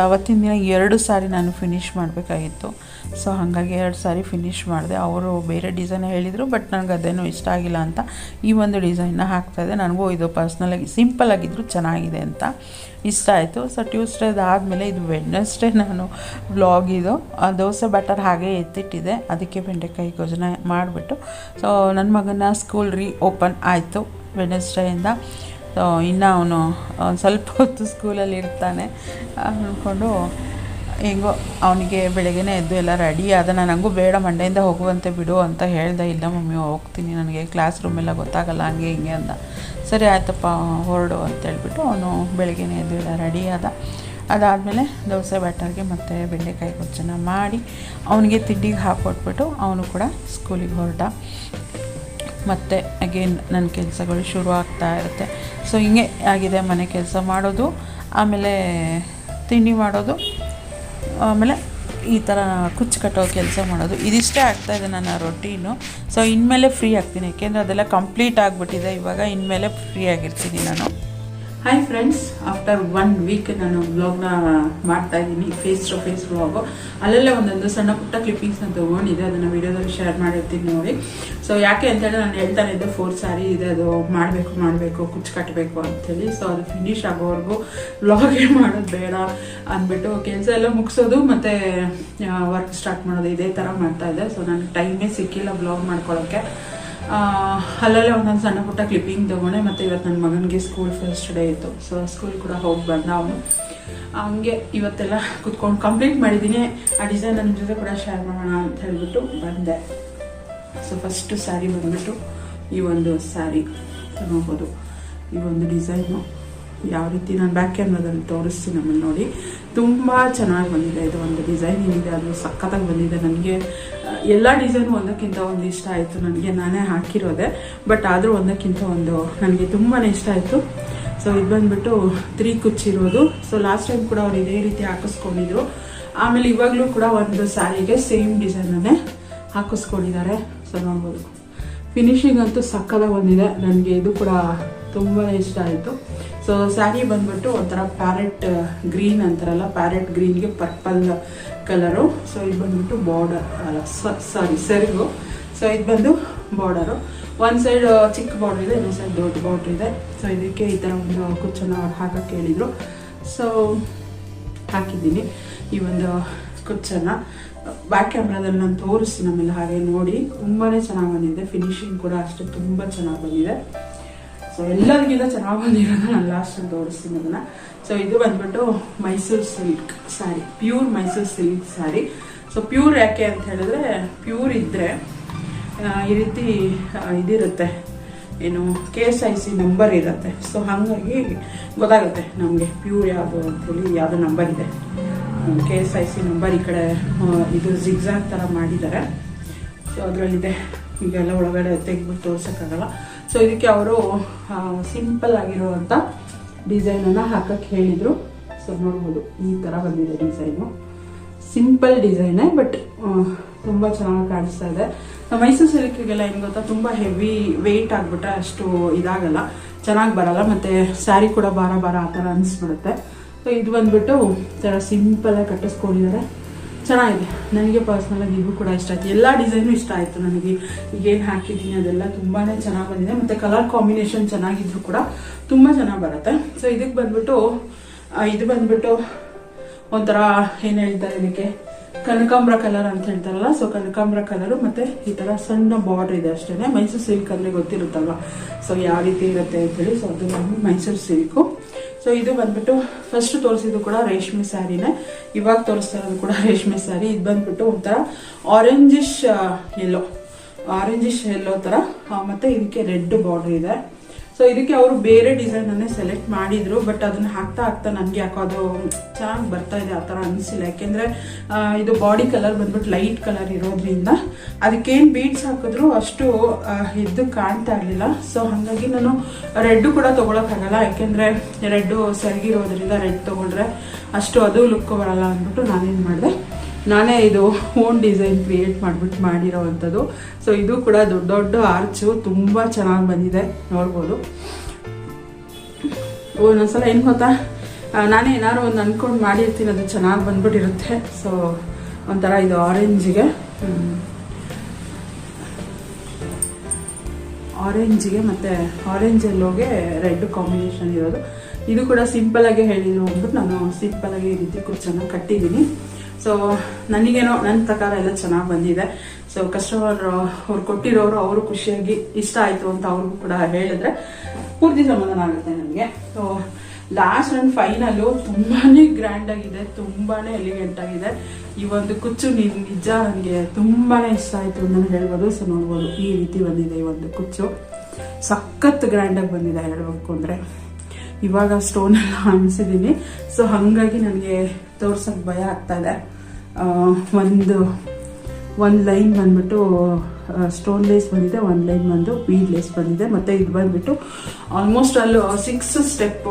ಅವತ್ತಿನ ದಿನ ಎರಡು ಸಾರಿ ನಾನು ಫಿನಿಷ್ ಮಾಡಬೇಕಾಗಿತ್ತು. ಸೊ ಹಾಗಾಗಿ ಎರಡು ಸಾರಿ ಫಿನಿಷ್ ಮಾಡಿದೆ. ಅವರು ಬೇರೆ ಡಿಸೈನ್ ಹೇಳಿದರು ಬಟ್ ನನಗೆ ಅದೇನು ಇಷ್ಟ ಆಗಿಲ್ಲ ಅಂತ ಈ ಒಂದು ಡಿಸೈನ್ನ ಹಾಕ್ತಾಯಿದ್ದೆ ನನಗೂ ಇದು ಪರ್ಸ್ನಲಾಗಿ ಸಿಂಪಲ್ ಆಗಿದ್ದರೂ ಚೆನ್ನಾಗಿದೆ ಅಂತ. ಇಷ್ಟ ಆಯಿತು. ಸೊ ಟ್ಯೂಸ್ಡೇ ಆದಮೇಲೆ ಇದು ವೆಡ್ನೆಸ್ಡೇ ನಾನು ವ್ಲಾಗ್ ಇದು. ದೋಸೆ ಬಟರ್ ಹಾಗೆ ಎತ್ತಿಟ್ಟಿದೆ. ಅದಕ್ಕೆ ಬೆಂಡೆಕಾಯಿ ಗೊಜನ ಮಾಡಿಬಿಟ್ಟು. ಸೊ ನನ್ನ ಮಗನ ಸ್ಕೂಲ್ ರೀ ಓಪನ್ ಆಯಿತು ವೆಡ್ನಸ್ಡೇಯಿಂದ ಸೊ ಇನ್ನು ಅವನು ಸ್ವಲ್ಪ ಹೊತ್ತು ಸ್ಕೂಲಲ್ಲಿ ಇರ್ತಾನೆ. ಅಂದ್ಕೊಂಡು ಹೆಂಗೋ ಅವನಿಗೆ ಬೆಳಗ್ಗೆನೇ ಎದ್ದು ಎಲ್ಲ ರೆಡಿ ಆದ ನನಗೂ ಬೇಡ ಮಂಡೆಯಿಂದ ಹೋಗುವಂತೆ ಬಿಡು ಅಂತ ಹೇಳ್ದೆ, ಇಲ್ಲ ಮಮ್ಮಿ, ಹೋಗ್ತೀನಿ, ನನಗೆ ಕ್ಲಾಸ್ ರೂಮೆಲ್ಲ ಗೊತ್ತಾಗಲ್ಲ, ಹಂಗೆ ಹಿಂಗೆ ಅಂದ ಸರಿ ಆಯ್ತಪ್ಪ, ಹೊರಡು ಅಂತೇಳ್ಬಿಟ್ಟು ಅವನು ಬೆಳಗ್ಗೆನೇ ಎದ್ದು ಎಲ್ಲ ರೆಡಿ ಆದ. ಅದಾದಮೇಲೆ ದೋಸೆ ಬ್ಯಾಟರ್ಗೆ ಮತ್ತು ಬೆಂಡೆಕಾಯಿ ಕೊಚ್ಚನ ಮಾಡಿ ಅವನಿಗೆ ತಿಂಡಿಗೆ ಹಾಕೊಟ್ಬಿಟ್ಟು ಅವನು ಕೂಡ ಸ್ಕೂಲಿಗೆ ಹೊರಟ. ಮತ್ತು ಅಗೇನ್ ನನ್ನ ಕೆಲಸಗಳು ಶುರು ಆಗ್ತಾ ಇರುತ್ತೆ. ಸೊ ಹಿಂಗೆ ಆಗಿದೆ ಮನೆ ಕೆಲಸ ಮಾಡೋದು. ಆಮೇಲೆ ತಿಂಡಿ ಮಾಡೋದು. ಆಮೇಲೆ ಈ ಥರ ಕುಚ್ಚು ಕಟ್ಟೋ ಕೆಲಸ ಮಾಡೋದು. ಇದಿಷ್ಟೇ ಆಗ್ತಾಯಿದೆ ನನ್ನ ರೊಟೀನು ಸೊ ಇನ್ಮೇಲೆ ಫ್ರೀ ಆಗ್ತೀನಿ. ಯಾಕೆಂದರೆ ಅದೆಲ್ಲ ಕಂಪ್ಲೀಟ್ ಆಗಿಬಿಟ್ಟಿದೆ. ಇವಾಗ ಇನ್ಮೇಲೆ ಫ್ರೀ ಆಗಿರ್ತೀನಿ ನಾನು. Hi friends after one week ನಾನು ವ್ಲಾಗ್ನ ಮಾಡ್ತಾ ಇದ್ದೀನಿ ಫೇಸ್ ಟು ಫೇಸ್ ವ್ಲಾಗು ಅಲ್ಲಲ್ಲೇ ಒಂದೊಂದು ಸಣ್ಣ ಪುಟ್ಟ ಕ್ಲಿಪ್ಪಿಂಗ್ಸ್ ಅಂತ ತೊಗೊಂಡಿದ್ದೆ, ಅದನ್ನು ವೀಡಿಯೋದಲ್ಲಿ ಶೇರ್ ಮಾಡಿರ್ತೀನಿ ನೋಡಿ. ಸೊ ಯಾಕೆ ಅಂತೇಳಿ ನಾನು ಹೇಳ್ತಾನೆ ಇದ್ದೆ ಫೋರ್ ಸ್ಯಾರಿ ಇದೆ, ಅದು ಮಾಡಬೇಕು ಮಾಡಬೇಕು, ಕುಚ್ಚು ಕಟ್ಟಬೇಕು ಅಂಥೇಳಿ ಸೊ ಅದು ಫಿನಿಶ್ ಆಗೋವರೆಗೂ ವ್ಲಾಗೇ ಮಾಡೋದು ಬೇಡ ಅಂದ್ಬಿಟ್ಟು ಕೆಲಸ ಎಲ್ಲ ಮುಗಿಸೋದು ಮತ್ತು ವರ್ಕ್ ಸ್ಟಾರ್ಟ್ ಮಾಡೋದು ಇದೇ ಥರ ಮಾಡ್ತಾ ಇದ್ದೆ. ಸೊ ನನಗೆ ಟೈಮೇ ಸಿಕ್ಕಿಲ್ಲ ಬ್ಲಾಗ್ ಮಾಡ್ಕೊಳ್ಳೋಕ್ಕೆ ಅಲ್ಲಲ್ಲೇ ಒಂದೊಂದು ಸಣ್ಣ ಪುಟ್ಟ ಕ್ಲಿಪ್ಪಿಂಗ್ ತೊಗೊಂಡೆ, ಮತ್ತು ಇವತ್ತು ನನ್ನ ಮಗನಿಗೆ ಸ್ಕೂಲ್ ಫಸ್ಟ್ ಡೇ ಇತ್ತು. ಸೊ ಸ್ಕೂಲ್ ಕೂಡ ಹೋಗಿ ಬಂದ ಅವನು ಹಂಗೆ ಇವತ್ತೆಲ್ಲ ಕುತ್ಕೊಂಡು ಕಂಪ್ಲೀಟ್ ಮಾಡಿದ್ದೀನಿ ಆ ಡಿಸೈನ್ ನನ್ನ ಜೊತೆ ಕೂಡ ಶೇರ್ ಮಾಡೋಣ ಅಂತ ಹೇಳಿಬಿಟ್ಟು ಬಂದೆ. ಸೊ ಫಸ್ಟು ಸ್ಯಾರಿ ಬಂದ್ಬಿಟ್ಟು ಈ ಒಂದು ಸ್ಯಾರಿ ನೋಡ್ಬೋದು ಈ ಒಂದು ಡಿಸೈನು ಯಾವ ರೀತಿ ನಾನು ಬ್ಯಾಕ್ ಕ್ಯಾಮ್ರಾದಲ್ಲಿ ತೋರಿಸ್ತೀನಿ ನಮ್ಮನ್ನು ನೋಡಿ. ತುಂಬ ಚೆನ್ನಾಗಿ ಬಂದಿದೆ. ಇದು ಒಂದು ಡಿಸೈನ್ ಏನಿದೆ, ಅದು ಸಖತ್ತಾಗಿ ಬಂದಿದೆ. ನನಗೆ ಎಲ್ಲ ಡಿಸೈನು ಒಂದಕ್ಕಿಂತ ಒಂದು ಇಷ್ಟ ಆಯಿತು. ನನಗೆ ನಾನೇ ಹಾಕಿರೋದೆ. ಬಟ್ ಆದರೂ ಒಂದಕ್ಕಿಂತ ಒಂದು ನನಗೆ ತುಂಬಾ ಇಷ್ಟ ಆಯಿತು. ಸೊ ಇದು ಬಂದ್ಬಿಟ್ಟು ತ್ರೀ ಕುಚ್ಚಿರೋದು ಸೊ ಲಾಸ್ಟ್ ಟೈಮ್ ಕೂಡ ಅವ್ರು ಇದೇ ರೀತಿ ಹಾಕಿಸ್ಕೊಂಡಿದ್ರು. ಆಮೇಲೆ ಇವಾಗಲೂ ಕೂಡ ಒಂದು ಸ್ಯಾರಿಗೆ ಸೇಮ್ ಡಿಸೈನನ್ನೇ ಹಾಕಿಸ್ಕೊಂಡಿದ್ದಾರೆ. ಸೊ ನೋಡ್ಬೋದು. ಫಿನಿಶಿಂಗ್ ಅಂತೂ ಸಕ್ಕದಾಗಿ ಬಂದಿದೆ. ನನಗೆ ಇದು ಕೂಡ ತುಂಬಾ ಇಷ್ಟ ಆಯಿತು. ಸೊ ಸ್ಯಾರಿ ಬಂದ್ಬಿಟ್ಟು ಒಂಥರ ಪ್ಯಾರೆಟ್ ಗ್ರೀನ್ ಅಂತಾರಲ್ಲ ಪ್ಯಾರೆಟ್ ಗ್ರೀನ್ಗೆ ಪರ್ಪಲ್ ಕಲರು ಸೊ ಇದು ಬಂದ್ಬಿಟ್ಟು ಬಾರ್ಡರ್ ಅಲ್ಲ ಸಾರಿ ಸೆರಗು. ಸೊ ಇದು ಬಂದು ಬಾರ್ಡರು ಒಂದು ಸೈಡ್ ಚಿಕ್ಕ ಬಾರ್ಡರ್ ಇದೆ, ಇನ್ನೊಂದು ಸೈಡ್ ದೊಡ್ಡ ಬಾರ್ಡರ್ ಇದೆ. ಸೊ ಇದಕ್ಕೆ ಈ ಥರ ಒಂದು ಕುಚ್ಚನ್ನು ಅವ್ರು ಹಾಕಕ್ಕೆ ಹೇಳಿದರು ಸೊ ಹಾಕಿದ್ದೀನಿ ಈ ಒಂದು ಕುಚ್ಚನ್ನು. ಬ್ಯಾಕ್ ಕ್ಯಾಮ್ರಾದಲ್ಲಿ ನಾನು ತೋರಿಸ್ತೀನಿ ಆಮೇಲೆ ಹಾಗೆ ನೋಡಿ. ತುಂಬಾ ಚೆನ್ನಾಗಿ ಬಂದಿದೆ. ಫಿನಿಶಿಂಗ್ ಕೂಡ ಅಷ್ಟೇ, ತುಂಬ ಚೆನ್ನಾಗಿ ಬಂದಿದೆ. ಸೊ ಎಲ್ಲರಿಗಿಂತ ಚೆನ್ನಾಗಿ ಬಂದಿರೋದು ನಾನು ಲಾಸ್ಟಲ್ಲಿ ತೋರಿಸ್ತೀನಿ ಅದನ್ನು. ಸೊ ಇದು ಬಂದ್ಬಿಟ್ಟು Mysuru silk sari pure Mysuru silk sari so pure ಯಾಕೆ ಅಂತ ಹೇಳಿದ್ರೆ ಪ್ಯೂರ್ ಇದ್ದರೆ ಈ ರೀತಿ ಇದಿರುತ್ತೆ. ಏನು K S I C number ಇರುತ್ತೆ. ಸೊ ಹಾಗಾಗಿ ಗೊತ್ತಾಗುತ್ತೆ ನಮಗೆ ಪ್ಯೂರ್ ಯಾವುದು ಅಂಥೇಳಿ ಯಾವುದು ನಂಬರ್ ಇದೆ. K S I C number ಈ ಕಡೆ ಇದು ಜಿಗ್ಜಾಗ್ ಥರ ಮಾಡಿದ್ದಾರೆ. ಸೊ ಅದರಲ್ಲಿದೆ. ಈಗೆಲ್ಲ ಒಳಗಡೆ ತೆಗೆದ್ಬಿಟ್ಟು ತೋರ್ಸೋಕ್ಕಾಗಲ್ಲ. ಸೊ ಇದಕ್ಕೆ ಅವರು ಸಿಂಪಲ್ ಆಗಿರುವಂಥ ಡಿಸೈನನ್ನು ಹಾಕಕ್ಕೆ ಹೇಳಿದರು. ಸೊ ನೋಡ್ಬೋದು ಈ ಥರ ಬಂದಿದೆ ಡಿಸೈನು ಸಿಂಪಲ್ ಡಿಸೈನೇ ಬಟ್ ತುಂಬ ಚೆನ್ನಾಗಿ ಕಾಣಿಸ್ತಾ ಇದೆ. ಮೈಸೂರು ಸಿಲ್ಕಿಗೆಲ್ಲ ಏನು ಗೊತ್ತಾ, ತುಂಬ ಹೆವಿ ವೆಯ್ಟ್ ಆಗಿಬಿಟ್ರೆ ಅಷ್ಟು ಇದಾಗಲ್ಲ. ಚೆನ್ನಾಗಿ ಬರಲ್ಲ, ಮತ್ತು ಸ್ಯಾರಿ ಕೂಡ ಭಾರ ಭಾರ ಆ ಥರ ಅನಿಸ್ಬಿಡುತ್ತೆ. ಸೊ ಇದು ಬಂದ್ಬಿಟ್ಟು, ಈ ಥರ ಸಿಂಪಲಾಗಿ ಕಟ್ಟಿಸ್ಕೊಂಡಿದ್ದಾರೆ. ಚೆನ್ನಾಗಿದೆ. ನನಗೆ ಪರ್ಸ್ನಲಾಗಿ ಇದು ಕೂಡ ಇಷ್ಟ ಆಯ್ತು. ಎಲ್ಲ ಡಿಸೈನು ಇಷ್ಟ ಆಯಿತು ನನಗೆ. ಈಗೇನು ಹಾಕಿದ್ದೀನಿ ಅದೆಲ್ಲ ತುಂಬಾ ಚೆನ್ನಾಗಿ ಬಂದಿದೆ. ಮತ್ತು ಕಲರ್ ಕಾಂಬಿನೇಷನ್ ಚೆನ್ನಾಗಿದ್ರು ಕೂಡ ತುಂಬ ಚೆನ್ನಾಗಿ ಬರುತ್ತೆ. ಸೊ ಇದಕ್ಕೆ ಬಂದ್ಬಿಟ್ಟು ಇದು ಬಂದ್ಬಿಟ್ಟು ಒಂಥರ ಏನು ಹೇಳ್ತಾರೆ ಇದಕ್ಕೆ? ಕನಕಾಂಬ್ರ ಕಲರ್ ಅಂತ ಹೇಳ್ತಾರಲ್ಲ ಸೊ ಕನಕಾಂಬ್ರ ಕಲರು ಮತ್ತೆ ಈ ತರ ಸಣ್ಣ ಬಾರ್ಡರ್ ಇದೆ ಅಷ್ಟೇ ಮೈಸೂರು ಸಿಲ್ಕ್ ಅಂದ್ರೆ ಗೊತ್ತಿರುತ್ತಲ್ವ? ಸೊ ಯಾವ ರೀತಿ ಇರುತ್ತೆ ಅಂತೇಳಿ ಸೊ ಅದು ಮೈಸೂರು ಸಿಲ್ಕು ಸೊ ಇದು ಬಂದ್ಬಿಟ್ಟು ಫಸ್ಟ್ ತೋರಿಸಿದ್ದು ಕೂಡ ರೇಷ್ಮೆ ಸ್ಯಾರಿನೇ. ಇವಾಗ ತೋರಿಸ್ತಾ ಇರೋದು ಕೂಡ ರೇಷ್ಮೆ ಸ್ಯಾರಿ. ಇದು ಬಂದ್ಬಿಟ್ಟು ಒಂಥರ ಆರೆಂಜಿಶ್ ಎಲ್ಲೋ ಆರೆಂಜಿಶ್ ಎಲ್ಲೋ ಥರ. ಮತ್ತೆ ಇದಕ್ಕೆ ರೆಡ್ ಬಾರ್ಡರ್ ಇದೆ. ಸೊ ಇದಕ್ಕೆ ಅವರು ಬೇರೆ ಡಿಸೈನ್ ಅನ್ನೇ ಸೆಲೆಕ್ಟ್ ಮಾಡಿದ್ರು ಬಟ್ ಅದನ್ನ ಹಾಕ್ತಾ ಹಾಕ್ತಾ ನನಗೆ ಯಾಕೋ ಅದು ಚೆನ್ನಾಗಿ ಬರ್ತಾ ಇದೆ ಆ ಥರ ಅನಿಸಿಲ್ಲ. ಯಾಕೆಂದ್ರೆ ಇದು ಬಾಡಿ ಕಲರ್ ಬಂದ್ಬಿಟ್ಟು ಲೈಟ್ ಕಲರ್ ಇರೋದ್ರಿಂದ ಅದಕ್ಕೇನು ಬೀಡ್ಸ್ ಹಾಕಿದ್ರು ಅಷ್ಟು ಇದ್ದು ಕಾಣ್ತಾ ಇರಲಿಲ್ಲ. ಸೊ ಹಾಗಾಗಿ ನಾನು ರೆಡ್ ಕೂಡ ತೊಗೊಳಕ್ಕಾಗಲ್ಲ. ಯಾಕೆಂದ್ರೆ ರೆಡ್ಡು ಸರಿಗಿರೋದ್ರಿಂದ ರೆಡ್ ತೊಗೊಂಡ್ರೆ ಅಷ್ಟು ಅದು ಲುಕ್ ಬರಲ್ಲ ಅಂದ್ಬಿಟ್ಟು ನಾನೇನು ಮಾಡಿದೆ ನಾನೇ ಇದು ಓನ್ ಡಿಸೈನ್ ಕ್ರಿಯೇಟ್ ಮಾಡಿಬಿಟ್ಟು ಮಾಡಿರೋವಂಥದ್ದು ಸೊ ಇದು ಕೂಡ ದೊಡ್ಡ ದೊಡ್ಡ ಆರ್ಚು ತುಂಬ ಚೆನ್ನಾಗಿ ಬಂದಿದೆ. ನೋಡ್ಬೋದು. ಒಂದೊಂದ್ಸಲ ಏನು ಗೊತ್ತಾ? ನಾನೇ ಏನಾದ್ರು ಒಂದು ಅಂದ್ಕೊಂಡು ಮಾಡಿರ್ತೀನಿ, ಅದು ಚೆನ್ನಾಗಿ ಬಂದ್ಬಿಟ್ಟಿರುತ್ತೆ. ಸೊ ಒಂಥರ ಇದು ಆರೆಂಜಿಗೆ ಆರೆಂಜಿಗೆ ಮತ್ತು ಆರೆಂಜ್ ಎಲ್ಲೋಗೆ ರೆಡ್ ಕಾಂಬಿನೇಷನ್ ಇರೋದು. ಇದು ಕೂಡ ಸಿಂಪಲ್ ಆಗಿ ಹೇಳಿದ್ರು ಅಂದ್ಬಿಟ್ಟು ನಾನು ಸಿಂಪಲ್ ಆಗಿ ಈ ರೀತಿ ಕುರ್ಚನ್ನು ಕಟ್ಟಿದ್ದೀನಿ. ಸೊ ನನಗೇನೋ ನನ್ನ ಪ್ರಕಾರ ಎಲ್ಲ ಚೆನ್ನಾಗಿ ಬಂದಿದೆ. ಸೊ ಕಸ್ಟಮರ್ ಅವ್ರು ಕೊಟ್ಟಿರೋರು ಅವರು ಖುಷಿಯಾಗಿ ಇಷ್ಟ ಆಯಿತು ಅಂತ ಅವ್ರಿಗೂ ಕೂಡ ಹೇಳಿದ್ರೆ ಪೂರ್ತಿ ಸಮಾಧಾನ ಆಗುತ್ತೆ ನನಗೆ. ಸೊ ಲಾಸ್ಟ್ ಅಂಡ್ ಫೈನಲ್ಲು ತುಂಬಾನೇ ಗ್ರ್ಯಾಂಡ್ ಆಗಿದೆ, ತುಂಬಾನೇ ಎಲಿಗೆಂಟ್ ಆಗಿದೆ. ಈ ಒಂದು ಕುಚ್ಚು ನಿಜ ನನಗೆ ತುಂಬಾನೇ ಇಷ್ಟ ಆಯಿತು ಅಂತ ಹೇಳ್ಬೋದು. ಸೊ ನೋಡ್ಬೋದು, ಈ ರೀತಿ ಬಂದಿದೆ ಈ ಒಂದು ಕುಚ್ಚು. ಸಖತ್ ಗ್ರ್ಯಾಂಡಾಗಿ ಬಂದಿದೆ ಹೇಳಬೇಕು ಅಂದರೆ. ಇವಾಗ ಸ್ಟೋನ್ ಎಲ್ಲ ಅನಿಸಿದ್ದೀನಿ ಸೊ ಹಾಗಾಗಿ ನನಗೆ ತೋರ್ಸೋಕೆ ಭಯ ಆಗ್ತಾ ಇದೆ. ಒಂದು ಒಂದು ಲೈನ್ ಬಂದ್ಬಿಟ್ಟು ಸ್ಟೋನ್ ಲೇಸ್ ಬಂದಿದೆ ಒಂದು ಲೈನ್ ಬಂದು ಬೀಡ್ ಲೇಸ್ ಬಂದಿದೆ. ಮತ್ತೆ ಇದು ಬಂದ್ಬಿಟ್ಟು ಆಲ್ಮೋಸ್ಟ್ ಅಲ್ಲಿ ಸಿಕ್ಸ್ ಸ್ಟೆಪ್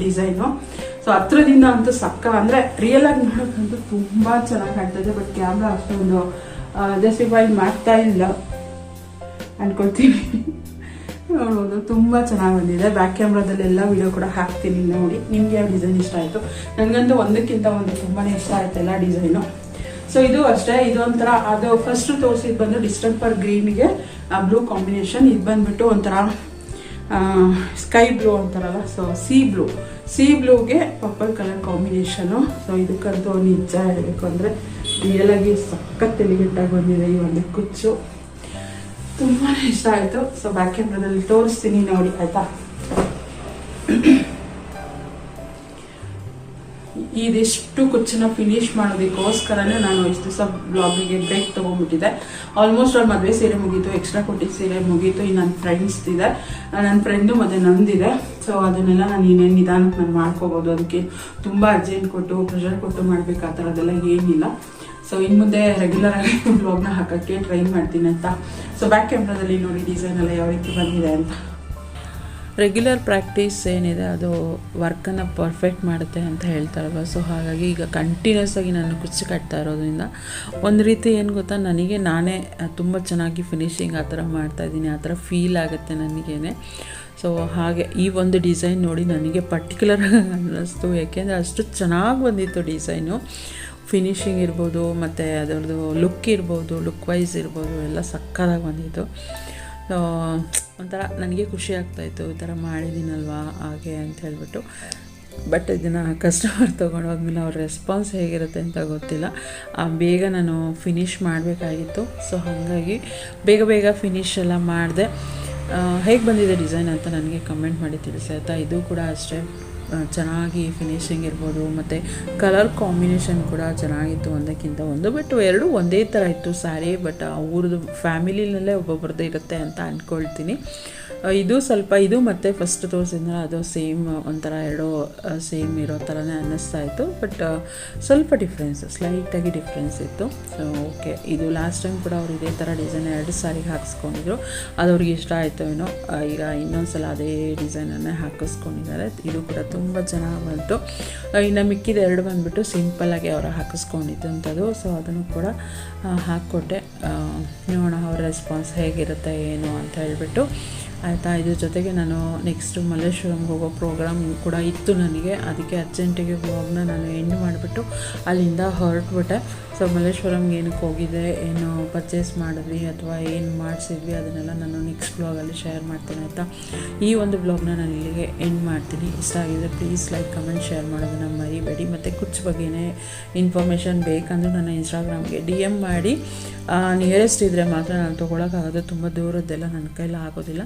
ಡಿಸೈನು ಸೊ ಹತ್ರದಿಂದ ಅಂತೂ ಸಕ್ಕ, ಅಂದ್ರೆ ರಿಯಲ್ ಆಗಿ ನೋಡೋಕ್ಕಂತೂ ತುಂಬಾ ಚೆನ್ನಾಗಿ ಕಾಣ್ತಾ ಇದೆ ಬಟ್ ಕ್ಯಾಮ್ರಾ ಅಷ್ಟೊಂದು ಜಸ್ಟಿಫೈ ಮಾಡ್ತಾ ಇಲ್ಲ. ಅನ್ಕೊಳ್ತೀನಿ ನೋಡ್ಬೋದು. ತುಂಬ ಚೆನ್ನಾಗಿ ಬಂದಿದೆ. ಬ್ಯಾಕ್ ಕ್ಯಾಮ್ರಾದಲ್ಲಿ ಎಲ್ಲ ವಿಡಿಯೋ ಕೂಡ ಹಾಕ್ತೀನಿ ನೋಡಿ. ನಿಮ್ಗೆ ಯಾವ ಡಿಸೈನ್ ಇಷ್ಟ ಆಯಿತು? ನನಗಂತೂ ಒಂದಕ್ಕಿಂತ ಒಂದು ತುಂಬಾ ಇಷ್ಟ ಆಯ್ತು ಎಲ್ಲ ಡಿಸೈನು ಸೊ ಇದು ಅಷ್ಟೇ. ಇದು ಒಂಥರ ಅದು ಫಸ್ಟ್ ತೋರಿಸಿದ್ ಬಂದು ಡಿಸ್ಟರ್ಪರ್ ಗ್ರೀನ್ಗೆ ಬ್ಲೂ ಕಾಂಬಿನೇಷನ್ ಇದು ಬಂದ್ಬಿಟ್ಟು ಒಂಥರ ಸ್ಕೈ ಬ್ಲೂ ಅಂತಾರಲ್ಲ? ಸೊ ಸಿ ಬ್ಲೂ ಸಿ ಬ್ಲೂಗೆ ಪರ್ಪಲ್ ಕಲರ್ ಕಾಂಬಿನೇಷನು ಸೊ ಇದಕ್ಕಂತೂ ನಿಜ ಹೇಳಬೇಕು ಅಂದರೆ ರಿಯಲಾಗಿ ಸಖತ್ ಎಲಿಗೆಂಟಾಗಿ ಬಂದಿದೆ ಈ ಒಂದು ಕುಚ್ಚು. ತುಂಬಾ ಇಷ್ಟ ಆಯಿತು. ಸೊ ಬ್ಯಾಕ್ ಕ್ಯಾಮ್ರಾದಲ್ಲಿ ತೋರಿಸ್ತೀನಿ ನೋಡಿ, ಆಯ್ತಾ? ಇದಿಷ್ಟು ಕುಚ್ಚನ್ನ ಫಿನಿಶ್ ಮಾಡೋದಕ್ಕೋಸ್ಕರನೇ ನಾನು ಇಷ್ಟು ದಿವಸ ಬ್ಲಾಗಿಗೆ ಬ್ರೇಕ್ ತೊಗೊಂಡ್ಬಿಟ್ಟಿದ್ದೆ. ಆಲ್ಮೋಸ್ಟ್ ಅವ್ರ ಮದುವೆ ಸೀರೆ ಮುಗೀತು ಎಕ್ಸ್ಟ್ರಾ ಕೊಟ್ಟಿದ್ದ ಸೀರೆ ಮುಗೀತು ಇನ್ನು ನನ್ನ ಫ್ರೆಂಡ್ಸ್ ಇದೆ. ನನ್ನ ಫ್ರೆಂಡು ಮತ್ತು ನಂದಿದೆ. ಸೊ ಅದನ್ನೆಲ್ಲ ನಾನು ಇನ್ನೇನು ನಿಧಾನಕ್ಕೆ ನಾನು ಮಾಡ್ಕೋಬೋದು. ಅದಕ್ಕೆ ತುಂಬ ಅರ್ಜೆಂಟ್ ಕೊಟ್ಟು ಪ್ರೆಷರ್ ಕೊಟ್ಟು ಮಾಡಬೇಕು ಆ ಥರದ್ದೆಲ್ಲ ಏನಿಲ್ಲ. ಸೊ ಇನ್ನು ಮುಂದೆ ರೆಗ್ಯುಲರ್ ಆಗಿ ಬ್ಲಾಗ್ನ ಹಾಕೋಕ್ಕೆ ಟ್ರೈ ಮಾಡ್ತೀನಿ ಅಂತ. ಸೊ ಬ್ಯಾಕ್ ಕ್ಯಾಮ್ರಾದಲ್ಲಿ ನೋಡಿ ಡಿಸೈನ್ ಎಲ್ಲ ಯಾವ ರೀತಿ ಬಂದಿದೆ ಅಂತ. ರೆಗ್ಯುಲರ್ ಪ್ರಾಕ್ಟೀಸ್ ಏನಿದೆ, ಅದು ವರ್ಕನ್ನು ಪರ್ಫೆಕ್ಟ್ ಮಾಡುತ್ತೆ ಅಂತ ಹೇಳ್ತಾರಲ್ವ? ಸೊ ಹಾಗಾಗಿ ಈಗ ಕಂಟಿನ್ಯೂಸ್ ಆಗಿ ನಾನು ಕುಚ್ಚು ಕಟ್ತಾ ಇರೋದ್ರಿಂದ ಒಂದು ರೀತಿ ಏನು ಗೊತ್ತಾ, ನನಗೆ ನಾನೇ ತುಂಬ ಚೆನ್ನಾಗಿ ಫಿನಿಶಿಂಗ್ ಆ ಥರ ಮಾಡ್ತಾಯಿದ್ದೀನಿ ಆ ಥರ ಫೀಲ್ ಆಗುತ್ತೆ ನನಗೇನೆ. ಸೊ ಹಾಗೆ ಈ ಒಂದು ಡಿಸೈನ್ ನೋಡಿ ನನಗೆ ಪರ್ಟಿಕ್ಯುಲರ್ ಅನ್ನಿಸ್ತು. ಯಾಕೆಂದರೆ ಅಷ್ಟು ಚೆನ್ನಾಗಿ ಬಂದಿತ್ತು ಡಿಸೈನು ಫಿನಿಶಿಂಗ್ ಇರ್ಬೋದು, ಮತ್ತು ಅದರದ್ದು ಲುಕ್ ಇರ್ಬೋದು ಲುಕ್ ವೈಸ್ ಇರ್ಬೋದು, ಎಲ್ಲ ಸಕ್ಕತ್ತಾಗಿ ಬಂದಿತ್ತು. ಒಂಥರ ನನಗೆ ಖುಷಿ ಆಗ್ತಾಯಿತ್ತು ಈ ಥರ ಮಾಡಿದ್ದೀನಲ್ವಾ ಹಾಗೆ ಅಂತ ಹೇಳ್ಬಿಟ್ಟು. ಬಟ್ ಇದನ್ನು ಕಸ್ಟಮರ್ ತೊಗೊಂಡು ಹೋದ್ಮೇಲೆ ಅವ್ರ ರೆಸ್ಪಾನ್ಸ್ ಹೇಗಿರುತ್ತೆ ಅಂತ ಗೊತ್ತಿಲ್ಲ. ಬೇಗ ನಾನು ಫಿನಿಷ್ ಮಾಡಬೇಕಾಗಿತ್ತು. ಸೊ ಹಾಗಾಗಿ ಬೇಗ ಬೇಗ ಫಿನಿಶ್ ಎಲ್ಲ ಮಾಡಿದೆ. ಹೇಗೆ ಬಂದಿದೆ ಡಿಸೈನ್ ಅಂತ ನನಗೆ ಕಮೆಂಟ್ ಮಾಡಿ ತಿಳಿಸಿ, ಆಯಿತಾ? ಇದು ಕೂಡ ಅಷ್ಟೇ. ಚೆನ್ನಾಗಿ ಫಿನಿಶಿಂಗ್ ಇರ್ಬೋದು, ಮತ್ತು ಕಲರ್ ಕಾಂಬಿನೇಷನ್ ಕೂಡ ಚೆನ್ನಾಗಿತ್ತು ಒಂದಕ್ಕಿಂತ ಒಂದು ಬಟ್ ಎರಡು ಒಂದೇ ಥರ ಇತ್ತು ಸ್ಯಾರಿ ಬಟ್ ಅವ್ರದ್ದು ಫ್ಯಾಮಿಲಿನಲ್ಲೇ ಒಬ್ಬೊಬ್ರದ್ದು ಇರುತ್ತೆ ಅಂತ ಅಂದ್ಕೊಳ್ತೀನಿ ಇದು ಸ್ವಲ್ಪ ಇದು ಮತ್ತೆ ಫಸ್ಟ್ ತೋರಿಸಿದ್ರೆ ಅದು ಸೇಮ್ ಒಂಥರ ಎರಡು ಸೇಮ್ ಇರೋ ಥರನೇ ಅನ್ನಿಸ್ತಾ ಇತ್ತು. ಬಟ್ ಸ್ವಲ್ಪ ಡಿಫ್ರೆನ್ಸ್ ಸ್ಲೈಟಾಗಿ ಡಿಫ್ರೆನ್ಸ್ ಇತ್ತು. ಸೊ ಓಕೆ ಇದು ಲಾಸ್ಟ್ ಟೈಮ್ ಕೂಡ ಅವ್ರು ಇದೇ ಥರ ಡಿಸೈನ್ ಎರಡು ಸಾರಿ ಹಾಕಿಸ್ಕೊಂಡಿದ್ರು. ಅದು ಅವ್ರಿಗೆ ಇಷ್ಟ ಆಯಿತು ಏನೋ ಈಗ ಇನ್ನೊಂದು ಸಲ ಅದೇ ಡಿಸೈನನ್ನೇ ಹಾಕಿಸ್ಕೊಂಡಿದ್ದಾರೆ. ಇದು ಕೂಡ ತುಂಬ ಚೆನ್ನಾಗಿ ಬಂತು. ಇನ್ನು ಮಿಕ್ಕಿದ ಎರಡು ಬಂದುಬಿಟ್ಟು ಸಿಂಪಲ್ಲಾಗಿ ಅವರು ಹಾಕಿಸ್ಕೊಂಡಿದ್ದಂಥದ್ದು. ಸೊ ಅದನ್ನು ಕೂಡ ಹಾಕ್ಕೊಟ್ಟೆ. ನೋಡೋಣ ಅವ್ರ ರೆಸ್ಪಾನ್ಸ್ ಹೇಗಿರುತ್ತೆ, ಏನು ಅಂತ ಹೇಳಿಬಿಟ್ಟು. ಆಯಿತಾ, ಇದ್ರ ಜೊತೆಗೆ ನಾನು ನೆಕ್ಸ್ಟು ಮಲ್ಲೇಶ್ವರಂಗೆ ಹೋಗೋ ಪ್ರೋಗ್ರಾಮ್ ಕೂಡ ಇತ್ತು ನನಗೆ. ಅದಕ್ಕೆ ಅರ್ಜೆಂಟಿಗೆ ಬ್ಲಾಗ್ನ ನಾನು ಎಂಡ್ ಮಾಡಿಬಿಟ್ಟು ಅಲ್ಲಿಂದ ಹೊರಟ್ಬಿಟ್ಟೆ. ಸೊ ಮಲ್ಲೇಶ್ವರಂಗೆ ಏನಕ್ಕೆ ಹೋಗಿದೆ ಏನು ಪರ್ಚೇಸ್ ಮಾಡಿದ್ವಿ ಅಥವಾ ಏನು ಮಾಡಿಸಿದ್ವಿ, ಅದನ್ನೆಲ್ಲ ನಾನು ನೆಕ್ಸ್ಟ್ ಬ್ಲಾಗಲ್ಲಿ ಶೇರ್ ಮಾಡ್ತೀನಿ, ಆಯಿತಾ? ಈ ಒಂದು ಬ್ಲಾಗ್ನ ನಾನು ಇಲ್ಲಿಗೆ ಎಂಡ್ ಮಾಡ್ತೀನಿ. ಇಷ್ಟ ಆಗಿದೆ ಪ್ಲೀಸ್ ಲೈಕ್ ಕಮೆಂಟ್ ಶೇರ್ ಮಾಡೋದನ್ನು ಮರಿಬೇಡಿ. ಮತ್ತು ಕುಚ್ ಬಗ್ಗೆನೇ ಇನ್ಫಾರ್ಮೇಷನ್ ಬೇಕಂದ್ರೆ ನನ್ನ ಇನ್ಸ್ಟಾಗ್ರಾಮ್ಗೆ ಡಿ ಎಂ ಮಾಡಿ. ನಿಯರೆಸ್ಟ್ ಇದ್ದರೆ ಮಾತ್ರ ನಾನು ತೊಗೊಳಕ್ಕಾಗೋದು. ತುಂಬ ದೂರದ್ದೆಲ್ಲ ನನ್ನ ಕೈಲಿ ಆಗೋದಿಲ್ಲ.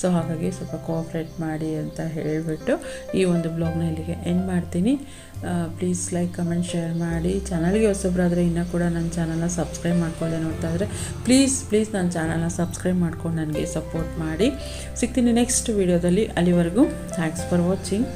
ಸೊ ಹಾಗಾಗಿ ಸ್ವಲ್ಪ ಕೋಆಪ್ರೇಟ್ ಮಾಡಿ ಅಂತ ಹೇಳಿಬಿಟ್ಟು ಈ ಒಂದು ಬ್ಲಾಗ್ನ ಇಲ್ಲಿಗೆ ಎಂಡ್ ಮಾಡ್ತೀನಿ. ಪ್ಲೀಸ್ ಲೈಕ್ ಕಮೆಂಟ್ ಶೇರ್ ಮಾಡಿ. ಚಾನಲ್ಗೆ ಹೊಸಬ್ರಾದರೆ ಇನ್ನೂ ಕೂಡ ನನ್ನ ಚಾನಲ್ನ ಸಬ್ಸ್ಕ್ರೈಬ್ ಮಾಡ್ಕೊಳ್ಳಿ ನೋಡ್ತಾ ಇದ್ರೆ ಪ್ಲೀಸ್ ಪ್ಲೀಸ್ ನನ್ನ ಚಾನಲ್ನ ಸಬ್ಸ್ಕ್ರೈಬ್ ಮಾಡ್ಕೊಂಡು ನನಗೆ ಸಪೋರ್ಟ್ ಮಾಡಿ. ಸಿಗ್ತೀನಿ ನೆಕ್ಸ್ಟ್ ವೀಡಿಯೋದಲ್ಲಿ ಅಲ್ಲಿವರೆಗೂ ಥ್ಯಾಂಕ್ಸ್ ಫಾರ್ ವಾಚಿಂಗ್